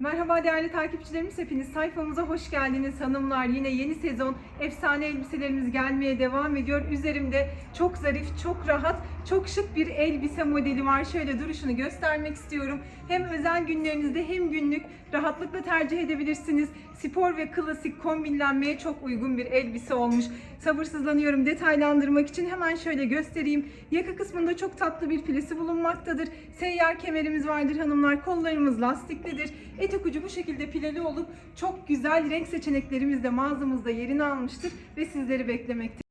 Merhaba değerli takipçilerimiz hepiniz sayfamıza hoş geldiniz hanımlar. Yine yeni sezon efsane elbiselerimiz gelmeye devam ediyor. Üzerimde çok zarif, çok rahat, çok şık bir elbise modeli var. Şöyle duruşunu göstermek istiyorum. Hem özel günlerinizde hem günlük rahatlıkla tercih edebilirsiniz. Spor ve klasik kombinlenmeye çok uygun bir elbise olmuş. Sabırsızlanıyorum detaylandırmak için hemen şöyle göstereyim. Yaka kısmında çok tatlı bir filesi bulunmaktadır. Seyyar kemerimiz vardır hanımlar. Kollarımız lastiklidir. Etek ucu bu şekilde pileli olup çok güzel renk seçeneklerimiz de mağazamızda yerini almıştır ve sizleri beklemektedir.